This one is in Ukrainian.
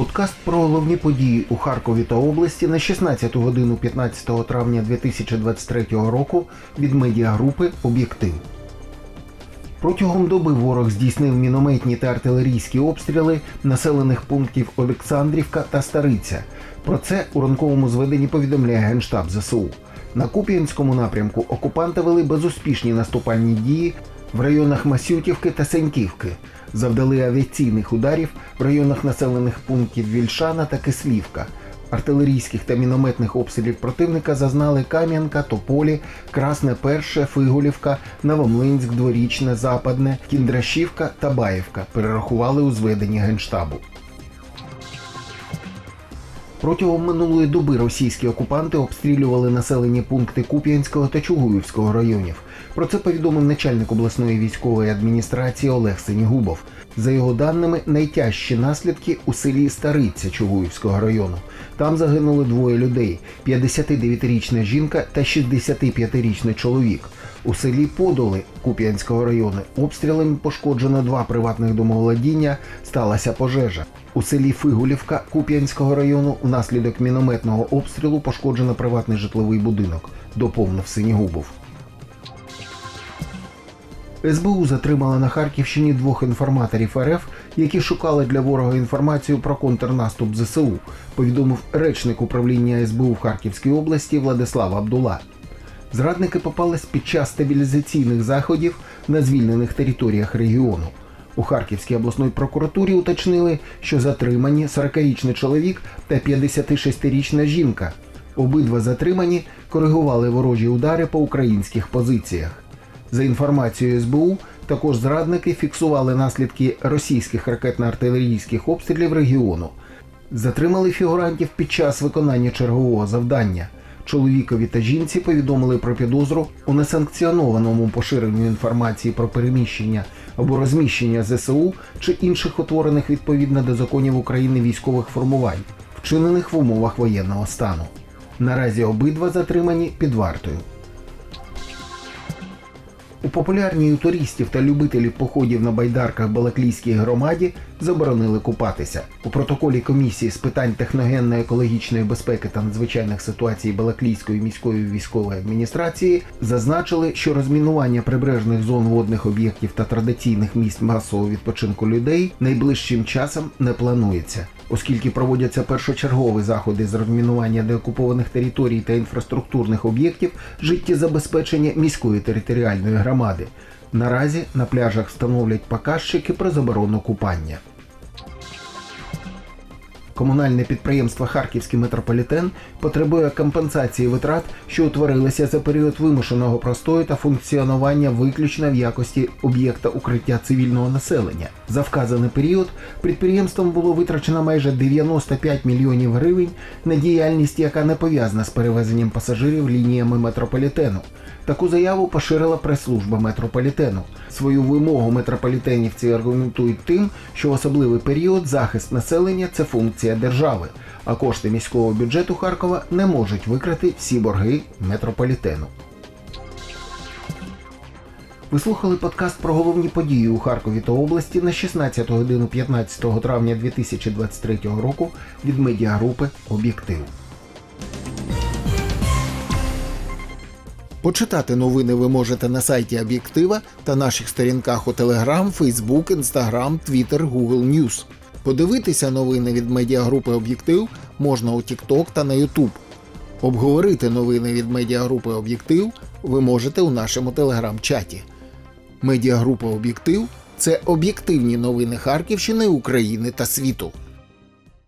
Подкаст про головні події у Харкові та області на 16 годину 15 травня 2023 року від медіагрупи Об'єктив. Протягом доби ворог здійснив мінометні та артилерійські обстріли населених пунктів Олександрівка та Стариця. Про це у ранковому зведенні повідомляє Генштаб ЗСУ. На Куп'янському напрямку окупанти вели безуспішні наступальні дії в районах Масютівки та Сеньківки. Завдали авіаційних ударів в районах населених пунктів Вільшана та Кислівка. Артилерійських та мінометних обстрілів противника зазнали Кам'янка, Тополі, Красне Перше, Фиголівка, Новомлинськ, Дворічне, Западне, Кіндрашівка та Баївка. Перерахували у зведенні Генштабу. Протягом минулої доби російські окупанти обстрілювали населені пункти Куп'янського та Чугуївського районів. Про це повідомив начальник обласної військової адміністрації Олег Синігубов. За його даними, найтяжчі наслідки у селі Стариця Чугуївського району. Там загинули двоє людей: 59-річна жінка та 65-річний чоловік. У селі Подоли Куп'янського району обстрілами пошкоджено два приватних домоволодіння. Сталася пожежа. У селі Фигулівка Куп'янського району внаслідок мінометного обстрілу пошкоджено приватний житловий будинок. Доповнив Синігубов. СБУ затримала на Харківщині двох інформаторів РФ, які шукали для ворога інформацію про контрнаступ ЗСУ, повідомив речник управління СБУ в Харківській області Владислав Абдула. Зрадники попались під час стабілізаційних заходів на звільнених територіях регіону. У Харківській обласної прокуратурі уточнили, що затримані 40-річний чоловік та 56-річна жінка. Обидва затримані коригували ворожі удари по українських позиціях. За інформацією СБУ, також зрадники фіксували наслідки російських ракетно-артилерійських обстрілів регіону. Затримали фігурантів під час виконання чергового завдання. Чоловікові та жінці повідомили про підозру у несанкціонованому поширенню інформації про переміщення або розміщення ЗСУ чи інших утворених відповідно до законів України військових формувань, вчинених в умовах воєнного стану. Наразі обидва затримані під вартою. У популярній у туристів та любителів походів на байдарках Балаклійській громаді заборонили купатися. У протоколі комісії з питань техногенно-екологічної безпеки та надзвичайних ситуацій Балаклійської міської військової адміністрації зазначили, що розмінування прибережних зон водних об'єктів та традиційних місць масового відпочинку людей найближчим часом не планується. Оскільки проводяться першочергові заходи з розмінування деокупованих територій та інфраструктурних об'єктів життєзабезпечення міської територіальної громади. Наразі на пляжах встановлять показчики про заборону купання. Комунальне підприємство Харківський метрополітен потребує компенсації витрат, що утворилися за період вимушеного простою та функціонування виключно в якості об'єкта укриття цивільного населення. За вказаний період підприємством було витрачено майже 95 мільйонів гривень на діяльність, яка не пов'язана з перевезенням пасажирів лініями метрополітену. Таку заяву поширила прес-служба метрополітену. Свою вимогу метрополітенівці аргументують тим, що особливий період захист населення це функція держави, а кошти міського бюджету Харкова не можуть викрити всі борги метрополітену. Ви слухали подкаст про головні події у Харкові та області на 16 годину 15 травня 2023 року від медіагрупи Об'єктив. Почитати новини ви можете на сайті Об'єктива та наших сторінках у Telegram, Facebook, Instagram, Twitter, Google News. Подивитися новини від медіагрупи Об'єктив можна у TikTok та на YouTube. Обговорити новини від медіагрупи Об'єктив ви можете у нашому телеграм-чаті. Медіагрупа Об'єктив це об'єктивні новини Харківщини, України та світу.